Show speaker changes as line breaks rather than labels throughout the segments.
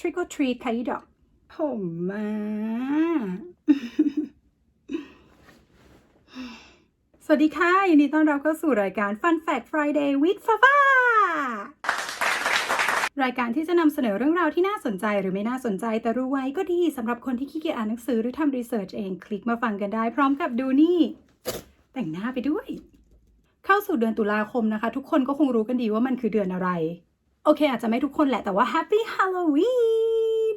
trick or treat ค่ะอีดอก ผมมา สวัสดีค่ะยินดีต้อนรับเข้าสู่รายการ Fun Fact Friday with Fafa รายการที่จะนำเสนอเรื่องราวที่น่าสนใจหรือไม่น่าสนใจ แต่รู้ไว้ก็ดีสำหรับคนที่ขี้เกียจอ่านหนังสือหรือทำรีเสิร์ชเองคลิกมาฟังกันได้พร้อมกับดูนี่ แต่งหน้าไปด้วย เข้าสู่เดือนตุลาคมนะคะ ทุกคนก็คงรู้กันดีว่ามันคือเดือนอะไร โอเค อาจจะไม่ทุกคนแหละแต่ว่า Happy Halloween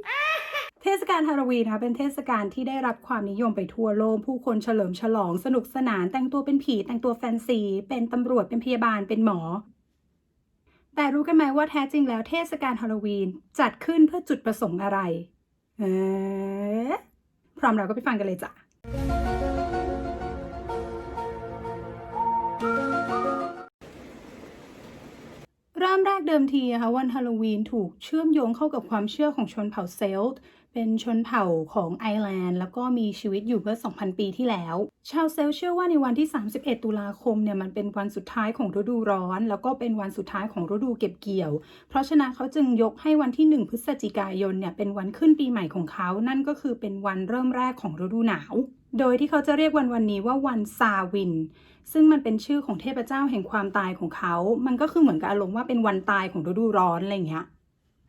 เทศกาลฮาโลวีนนะคะเป็นเทศกาลที่ได้รับความนิยมไปทั่วโลก ผู้คนเฉลิมฉลองสนุกสนาน แต่งตัวเป็นผี แต่งตัวแฟนซี เป็นตำรวจเป็นพยาบาลเป็นหมอ แต่รู้กันไหมว่าแท้จริงแล้วเทศกาลฮาโลวีนจัดขึ้นเพื่อจุดประสงค์อะไร เอ๊ะพร้อมเราก็ไปฟังกันเลยจ้ะ เริ่มแรกเดิมทีนะคะวันฮาโลวีนถูกเชื่อมโยงเข้ากับความเชื่อของชนเผ่าเซลต์ เป็นชนเผ่าของไอร์แลนด์ แล้วก็มีชีวิตอยู่เมื่อ 2,000 ปีที่แล้ว ชาวเซลเชื่อว่าในวันที่ 31 ตุลาคมเนี่ยมันเป็นวันสุดท้ายของฤดูร้อน แล้วก็เป็นวันสุดท้ายของฤดูเก็บเกี่ยว เพราะฉะนั้นเขาจึงยกให้วันที่ 1 พฤศจิกายนเนี่ยเป็นวันขึ้นปีใหม่ของเขา นั่นก็คือเป็นวันเริ่มแรกของฤดูหนาว โดยที่เขาจะเรียกวันวันนี้ว่าวันซาวิน ซึ่งมันเป็นชื่อของเทพเจ้าแห่งความตายของเขา มันก็คือเหมือนกับอารมณ์ว่าเป็นวันตายของฤดูร้อนอะไรอย่างเงี้ย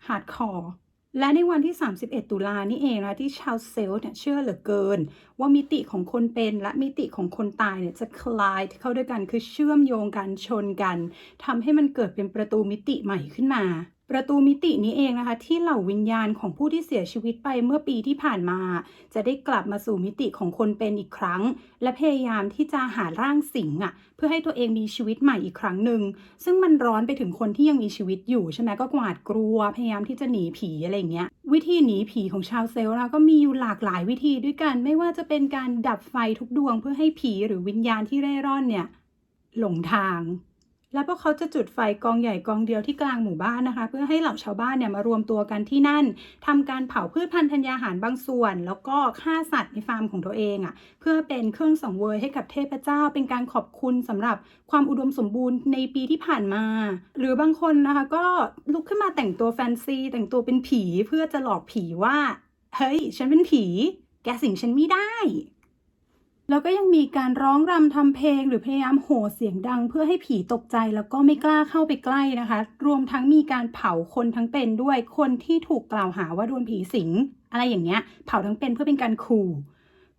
ฮาร์ดคอร์ และในวันที่ 31 ตุลานี่เองนะที่ชาวเซลล์เนี่ยเชื่อเหลือเกิน ว่ามิติของคนเป็นและมิติของคนตายเนี่ยจะคลายเข้าด้วยกันคือเชื่อมโยงกันชนกันทำให้มันเกิดเป็นประตูมิติใหม่ขึ้นมา ประตูมิตินี้เองนะคะ ที่เหล่าวิญญาณของผู้ที่เสียชีวิตไปเมื่อปีที่ผ่านมา จะได้กลับมาสู่มิติของคนเป็นอีกครั้ง และพยายามที่จะหาร่างสิงอะ เพื่อให้ตัวเองมีชีวิตใหม่อีกครั้งหนึ่งซึ่งมันร้อนไปถึงคนที่ยังมีชีวิตอยู่ใช่ไหมก็กวาดกลัว พยายามที่จะหนีผีอะไรเงี้ยวิธีหนีผีของชาวเซลล์นะก็มีอยู่หลากหลายวิธีด้วยกัน ไม่ว่าจะเป็นการดับไฟทุกดวงเพื่อให้ผีหรือวิญญาณที่เร่ร่อนเนี่ยหลงทาง แล้วพวกเขาจะจุดไฟกองใหญ่กองเดียวที่กลางหมู่บ้านนะคะ เพื่อให้เหล่าชาวบ้านเนี่ยมารวมตัวกันที่นั่นทำการเผาพืชพันธุ์ธัญญาหารบางส่วน แล้วก็ฆ่าสัตว์ในฟาร์มของตัวเองอะ่ะ เพื่อเป็นเครื่องสังเวยให้กับเทพเจ้า เป็นการขอบคุณสำหรับความอุดมสมบูรณ์ในปีที่ผ่านมา หรือบางคนนะคะก็ลุกขึ้นมาแต่งตัวแฟนซี แต่งตัวเป็นผีเพื่อจะหลอกผีว่า เฮ้ย ฉันเป็นผี แกสิงฉันไม่ได้ แล้วก็ยังมีการร้องรำทำเพลง หรือพยายามโห่เสียงดัง เพื่อให้ผีตกใจแล้วก็ไม่กล้าเข้าไปใกล้นะคะ รวมทั้งมีการเผาคนทั้งเป็นด้วยคนที่ถูกกล่าวหาว่าโดนผีสิง อะไรอย่างเงี้ย เผาทั้งเป็นเพื่อเป็นการขู่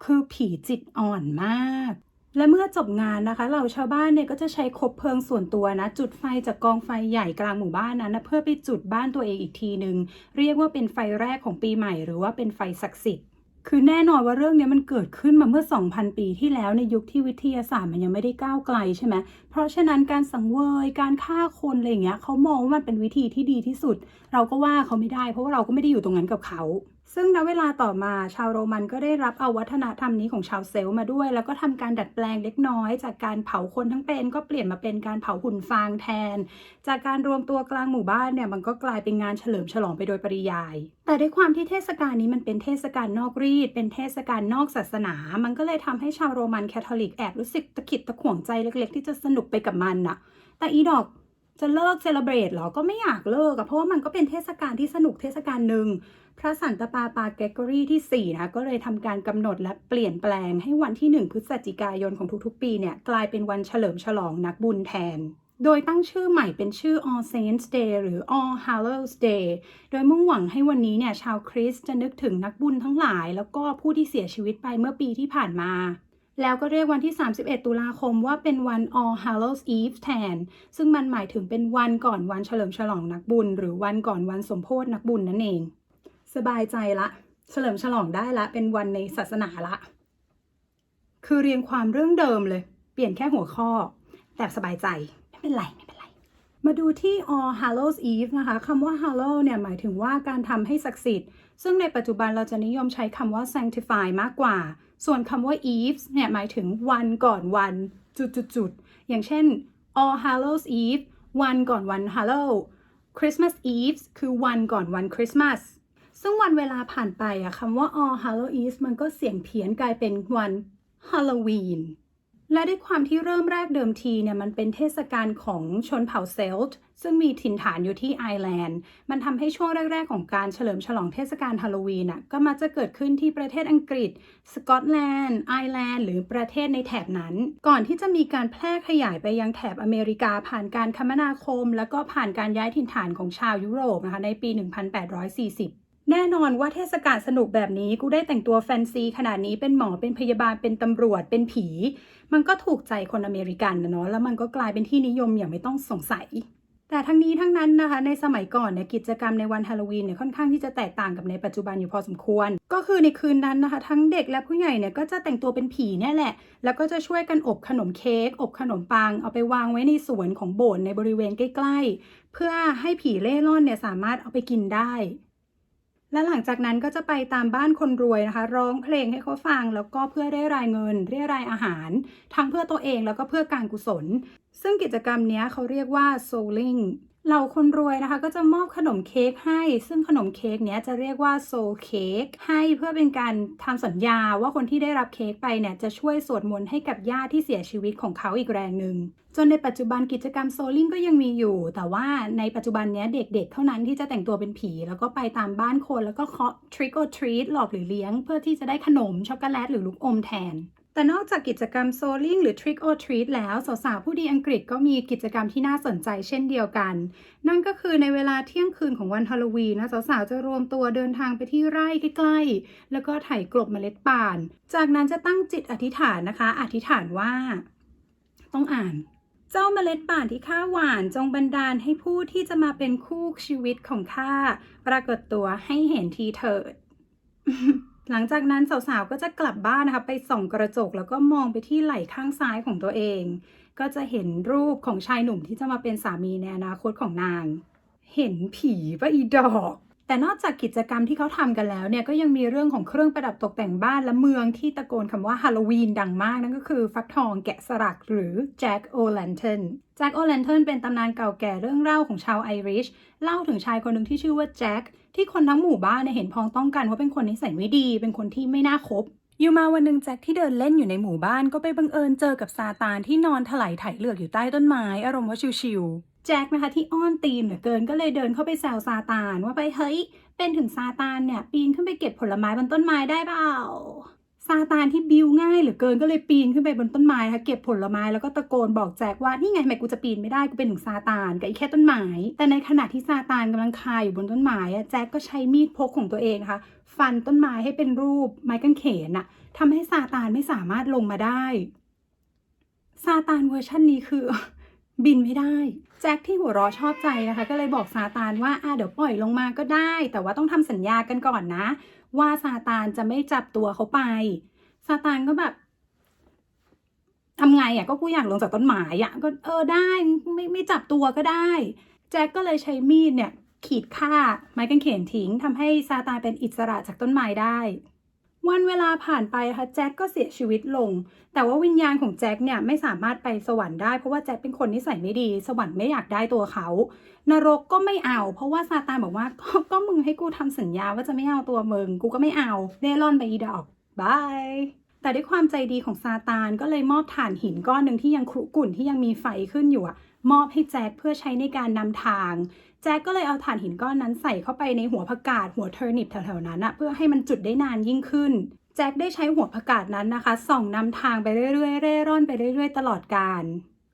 คือผีจิตอ่อนมาก และเมื่อจบงานนะคะเหล่าชาวบ้านเนี่ยก็จะใช้คบเพลิงส่วนตัวนะ จุดไฟจากกองไฟใหญ่กลางหมู่บ้านนั้นนะเพื่อไปจุดบ้านตัวเองอีกทีหนึ่งเรียกว่าเป็นไฟแรกของปีใหม่ หรือว่าเป็นไฟศักดิ์สิทธิ์ คือแน่นอนว่าเรื่องนี้มันเกิดขึ้นมาเมื่อ 2,000 ปีที่แล้วในยุคที่วิทยาศาสตร์มันยังไม่ได้ก้าวไกลใช่ไหม เพราะฉะนั้นการสังเวย การฆ่าคนอะไรอย่างเงี้ยเขามองว่ามันเป็นวิธีที่ดีที่สุด เราก็ว่าเขาไม่ได้ เพราะว่าเราก็ไม่ได้อยู่ตรงนั้นกับเขา ซึ่งณเวลาต่อมาชาวโรมันก็ได้รับเอาวัฒนธรรมนี้ของชาวเซลมาด้วย แล้วก็ทำการดัดแปลงเล็กน้อย จากการเผาคนทั้งเป็น ก็เปลี่ยนมาเป็นการเผาหุ่นฟางแทน จากการรวมตัวกลางหมู่บ้านเนี่ยมันก็กลายเป็นงานเฉลิมฉลองไปโดยปริยาย แต่ด้วยความที่เทศกาลนี้มันเป็นเทศกาลนอกรีด เป็นเทศกาลนอกศาสนา มันก็เลยทำให้ชาวโรมันแคทอลิกแอบรู้สึกตะขิดตะขวงใจเล็ก ๆ ที่จะสนุกไปกับมันน่ะ แต่อีดอก จะเลิกเซเลบรตหรอ ก็ไม่อยากเลิกอะเพราะว่ามันก็เป็นเทศกาลที่สนุกเทศกาลหนึ่ง พระสันตปาปาเกกอรี่ที่ 4นะคะก็เลยทำการกำหนดและเปลี่ยนแปลงให้วันที่ 1 พฤศจิกายนของทุกๆ ปีเนี่ยกลายเป็นวันเฉลิมฉลองนักบุญแทน โดยตั้งชื่อใหม่เป็นชื่อ All Saints Day หรือ All Hallows Day โดยมุ่งหวังให้วันนี้เนี่ยชาวคริสต์จะนึกถึงนักบุญทั้งหลาย แล้วก็ผู้ที่เสียชีวิตไปเมื่อปีที่ผ่านมา แล้วก็เรียกวันที่ 31 ตุลาคมว่าเป็นวัน All Hallows Eve แทน ซึ่งมันหมายถึงเป็นวันก่อนวันเฉลิมฉลองนักบุญ หรือวันก่อนวันสมโพธินักบุญนั่นเอง สบายใจละ เฉลิมฉลองได้ละ เป็นวันในศาสนาละ คือเรียงความเรื่องเดิมเลย เปลี่ยนแค่หัวข้อ แต่สบายใจ ไม่เป็นไรไมาดูที่ All Hallows Eve นะคะคำว่า Hallow เนี่ยหมายถึงว่าการทำให้ศักดิ์สิทธิ์ ซึ่งในปัจจุบันเราจะนิยมใช้คำว่า sanctify มากกว่า ส่วนคำว่า Eve เนี่ยหมายถึงวันก่อนวันจุดๆๆอย่างเช่น All Hallows Eve วันก่อนวัน Hallow Christmas Eve คือวันก่อนวันคริสต์มาสซึ่งวันเวลาผ่านไปอะคำว่า All Hallow's Eve มันก็เสียงเพี้ยนกลายเป็นวัน Halloween และด้วยความที่เริ่มแรกเดิมทีเนี่ยมันเป็นเทศกาลของชนเผ่าเซลต์ซึ่งมีถิ่นฐานอยู่ที่ไอร์แลนด์ มันทำให้ช่วงแรก ๆ ของการเฉลิมฉลองเทศกาลฮาโลวีนอะก็มักจะเกิดขึ้นที่ประเทศอังกฤษ สกอตแลนด์ ไอร์แลนด์ หรือประเทศในแถบนั้น ก่อนที่จะมีการแพร่ขยายไปยังแถบอเมริกาผ่านการคมนาคม แล้วก็ผ่านการย้ายถิ่นฐานของชาวยุโรปนะคะในปี 1840 แน่นอนว่าเทศกาลสนุกแบบนี้กูได้แต่งตัวแฟนซีขนาดนี้เป็นหมอเป็นพยาบาลเป็นตำรวจเป็นผี มันก็ถูกใจคนอเมริกันนะเนาะแล้วมันก็กลายเป็นที่นิยมอย่างไม่ต้องสงสัย แต่ทั้งนี้ทั้งนั้นนะคะ ในสมัยก่อนเนี่ยกิจกรรมในวันฮาโลวีนเนี่ยค่อนข้างที่จะแตกต่างกับในปัจจุบันอยู่พอสมควร ก็คือในคืนนั้นนะคะ ทั้งเด็กและผู้ใหญ่เนี่ยก็จะแต่งตัวเป็นผีเนี่ยแหละ แล้วก็จะช่วยกันอบขนมเค้กอบขนมปังเอาไปวางไว้ในสวนของโบสถ์ในบริเวณใกล้ ๆ เพื่อให้ผีเล่ร่อนเนี่ยสามารถเอาไปกินได้ และหลังจากนั้นก็จะไปตามบ้านคนรวยนะคะ ร้องเพลงให้เขาฟังแล้วก็เพื่อได้รายเงินเรียรายอาหาร ทั้งเพื่อตัวเองแล้วก็เพื่อการกุศล ซึ่งกิจกรรมนี้เขาเรียกว่า souling เหล่าคนรวยนะคะก็จะมอบขนมเค้กให้ ซึ่งขนมเค้กเนี้ยจะเรียกว่า soul cake ให้เพื่อเป็นการทำสัญญาว่าคนที่ได้รับเค้กไปเนี่ยจะช่วยสวดมนต์ให้กับญาติที่เสียชีวิตของเขาอีกแรงหนึ่งจนในปัจจุบันกิจกรรมโซลิ่งก็ยังมีอยู่ แต่ว่าในปัจจุบันนี้เด็กๆ เท่านั้นที่จะแต่งตัวเป็นผี แล้วก็ไปตามบ้านคนแล้วก็เคาะ trick or treat หลอกหรือเลี้ยง เพื่อที่จะได้ขนมช็อกโกแลตหรือลูกอมแทน แต่นอกจากกิจกรรมโซลิงหรือ Trick or Treat แล้วสาวๆผู้ดีอังกฤษก็มีกิจกรรมที่น่าสนใจเช่นเดียวกัน นั่นก็คือในเวลาเที่ยงคืนของวันฮาโลวีนนะสาวๆจะรวมตัวเดินทางไปที่ไร่ใกล้ๆ แล้วก็ไถกลบเมล็ดป่าน จากนั้นจะตั้งจิตอธิษฐานนะคะ อธิษฐานว่า ต้องอ่าน เจ้าเมล็ดป่านที่ข้าหวานจงบันดาลให้ผู้ที่จะมาเป็นคู่ชีวิตของข้าปรากฏตัวให้เห็นทีเถิด หลังจากนั้นสาวๆ ก็จะกลับบ้านนะคะ ไปส่องกระจกแล้วก็มองไปที่ไหล่ข้างซ้ายของตัวเอง ก็จะเห็นรูปของชายหนุ่มที่จะมาเป็นสามีในอนาคตของนาง เห็นผีปะอีดอก แต่นอกจากกิจกรรมที่เขาทำกันแล้วเนี่ยก็ยังมีเรื่องของเครื่องประดับตกแต่งบ้านและเมืองที่ตะโกนคำว่าฮาโลวีนดังมาก นั่นก็คือฟักทองแกะสลักหรือแจ็คโอแลนเทนแจ็คโอแลนเทนเป็นตำนานเก่าแก่เรื่องเล่าของชาวไอริชเล่าถึงชายคนหนึ่งที่ชื่อว่าแจ็คที่คนทั้งหมู่บ้านเนี่ยเห็นพ้องต้องกันว่าเป็นคนนิสัยไม่ดี เป็นคนที่ไม่น่าคบอยู่มาวันหนึ่งแจ็คที่เดินเล่นอยู่ในหมู่บ้านก็ไปบังเอิญเจอกับซาตานที่นอนถลายไถเลือกอยู่ใต้ต้นไม้อารมณ์ว่าชิวๆ แจ็คนะคะที่อ้อนตีนเหลือเกินก็เลยเดินเข้าไปแซวซาตานว่าไปเฮ้ย เป็นถึงซาตานเนี่ย ปีนขึ้นไปเก็บผลไม้บนต้นไม้ได้เปล่าซาตานที่บิวง่ายเหลือเกินก็เลยปีนขึ้นไปบนต้นไม้ค่ะเก็บผลไม้แล้วก็ตะโกนบอกแจ็คว่านี่ไงทำไมกูจะปีนไม่ได้กูเป็นถึงซาตานกับไอ้แค่ต้นไม้แต่ในขณะที่ซาตานกำลังคายอยู่บนต้นไม้อะแจ็คก็ใช้มีดพกของตัวเองนะคะฟันต้นไม้ให้เป็นรูปไม้กางเขนอะทำให้ซาตานไม่สามารถลงมาได้ซาตานเวอร์ชันนี้คือ บินไม่ได้ แจ็คที่หัวเราะชอบใจนะคะ ก็เลยบอกซาตานว่าอะเดี๋ยวปล่อยลงมาก็ได้ แต่ว่าต้องทำสัญญากันก่อนนะ ว่าซาตานจะไม่จับตัวเขาไปซาตานก็แบบทำไงอะก็กูอยากลงจากต้นไม้อะก็เออได้ไม่ไม่จับตัวก็ได้ แจ็คก็เลยใช้มีดเนี่ย ขีดฆ่าไม้กางเขนทิ้งทำให้ซาตานเป็นอิสระจากต้นไม้ได้ วันเวลาผ่านไปนะคะแจ็คก็เสียชีวิตลง แต่ว่าวิญญาณของแจ็คเนี่ยไม่สามารถไปสวรรค์ได้เพราะว่าแจ็คเป็นคนนิสัยไม่ดี สวรรค์ไม่อยากได้ตัวเขา นรกก็ไม่เอา เพราะว่าซาตานบอกว่าก็ก็มึงให้กูทำสัญญาว่าจะไม่เอาตัวมึง กูก็ไม่เอาเล่ร่อนไปอีดอกบายแต่ด้วยความใจดีของซาตานก็เลยมอบถ่านหินก้อนหนึ่งที่ยังครุกรุ่นที่ยังมีไฟขึ้นอยู่อะ มอบให้แจ็คเพื่อใช้ในการนำทาง แจ็คก็เลยเอาถ่านหินก้อนนั้นใส่เข้าไปในหัวผักกาดหัวเทอร์นิปแถวๆนั้นอะเพื่อให้มันจุดได้นานยิ่งขึ้นแจ็คได้ใช้หัวผักกาดนั้นนะคะ ส่องนำทางไปเรื่อยๆเร่ร่อนไปเรื่อยๆ ตลอดกาล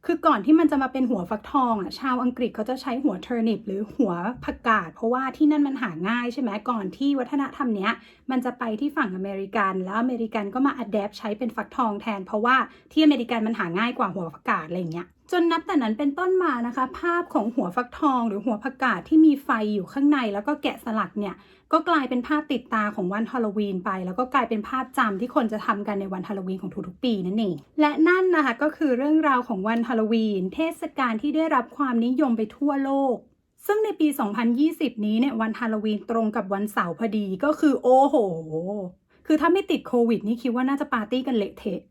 คือก่อนที่มันจะมาเป็นหัวฟักทองอะชาวอังกฤษเขาจะใช้หัวเทอร์นิปหรือหัวผักกาด เพราะว่าที่นั่นมันหาง่ายใช่ไหมก่อนที่วัฒนธรรมเนี้ย มันจะไปที่ฝั่งอเมริกัน แล้วอเมริกันก็มาอัดแอปใช้เป็นฟักทองแทน เพราะว่าที่อเมริกันมันหาง่ายกว่าหัวผักกาดอะไรอย่างเงี้ย จนนับแต่นั้นเป็นต้นมานะคะ ภาพของหัวฟักทองหรือหัวผักกาดที่มีไฟอยู่ข้างใน แล้วก็แกะสลักเนี่ยก็กลายเป็นภาพติดตาของวันฮาโลวีนไป แล้วก็กลายเป็นภาพจำที่คนจะทำกันในวันฮาโลวีนของทุกๆปีนั่นเองและนั่นนะคะก็คือเรื่องราวของวันฮาโลวีน เทศกาลที่ได้รับความนิยมไปทั่วโลกซึ่งในปี 2020 นี้เนี่ยวันฮาโลวีนตรงกับวันเสาร์พอดีก็คือโอ้โห คือถ้าไม่ติดโควิดนี่คิดว่าน่าจะปาร์ตี้กันเละเทะ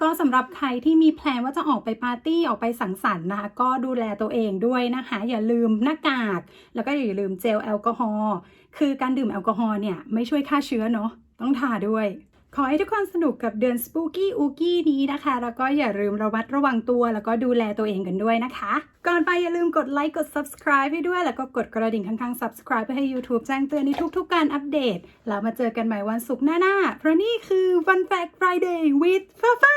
ก็สำหรับใครที่มีแพลนว่าจะออกไปปาร์ตี้ออกไปสังสรรค์นะคะก็ดูแลตัวเองด้วยนะคะ อย่าลืมหน้ากาก แล้วก็อย่าลืมเจลแอลกอฮอล์คือการดื่มแอลกอฮอล์เนี่ยไม่ช่วยฆ่าเชื้อเนาะต้องทาด้วย ขอให้ทุกคนสนุกกับเดือน Spooky Ooky นี้นะคะ แล้วก็อย่าลืมระมัดระวังตัว แล้วก็ดูแลตัวเองกันด้วยนะคะ ก่อนไปอย่าลืมกดไลค์กด subscribe ให้ด้วย แล้วก็กดกระดิ่งข้างๆ subscribe เพื่อให้ YouTube แจ้งเตือนในทุกๆ การอัปเดต แล้วมาเจอกันใหม่วันศุกร์หน้าๆเพราะนี่คือ Fun Fact Friday with ฟ้าฟ้า